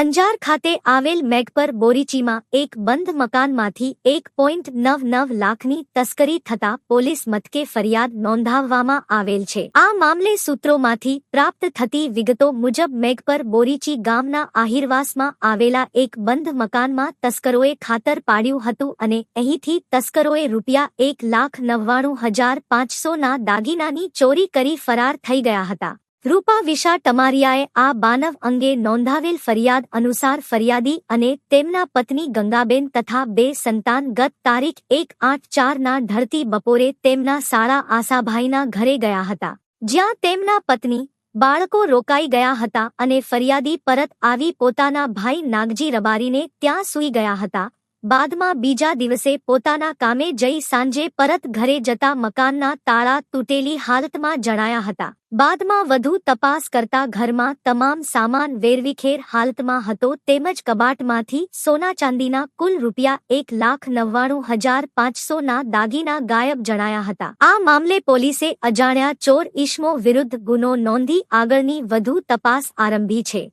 અંજાર ખાતે આવેલ મેઘપર બોરીચીમાં એક બંધ મકાનમાંથી એક પોઈન્ટ નવ નવ લાખની તસ્કરી થતા પોલીસ મથકે ફરિયાદ નોંધાવવામાં આવેલ છે. આ મામલે સૂત્રોમાંથી પ્રાપ્ત થતી વિગતો મુજબ મેઘપર બોરીચી ગામના આહિરવાસમાં આવેલા એક બંધ મકાનમાં તસ્કરોએ ખાતર પાડ્યું હતું અને અહીંથી તસ્કરોએ રૂપિયા એક લાખ નવ્વાણું હજાર પાંચસોના દાગીનાની ચોરી કરી ફરાર થઈ ગયા હતા. રૂપા વિશા ટમારિયાએ આ બાનવ અંગે નોંધાવેલ ફરિયાદ અનુસાર ફરિયાદી અને તેમના પત્ની ગંગાબેન તથા બે સંતાન ગત તારીખ એક આઠ ચારના ઢળતી બપોરે તેમના સાળા આશાભાઈના ઘરે ગયા હતા. જ્યાં તેમના પત્ની બાળકો રોકાઈ ગયા હતા અને ફરિયાદી પરત આવી પોતાના ભાઈ નાગજી રબારીને ત્યાં સૂઈ ગયા હતા. બાદમાં બીજા દિવસે પોતાના કામે જઈ સાંજે પરત ઘરે જતા મકાનના તાળા તૂટેલી હાલતમાં જણાયા હતા. બાદમાં વધુ તપાસ કરતા ઘરમાં તમામ સામાન વેરવિખેર હાલતમાં હતો તેમજ કબાટમાંથી સોના ચાંદીના કુલ રૂપિયા એક લાખ નવ્વાણું હજાર પાંચસોના દાગીના ગાયબ જણાયા હતા. આ મામલે પોલીસે અજાણ્યા ચોર ઈશ્મો વિરુદ્ધ ગુનો નોંધી આગળની વધુ તપાસ આરંભી છે.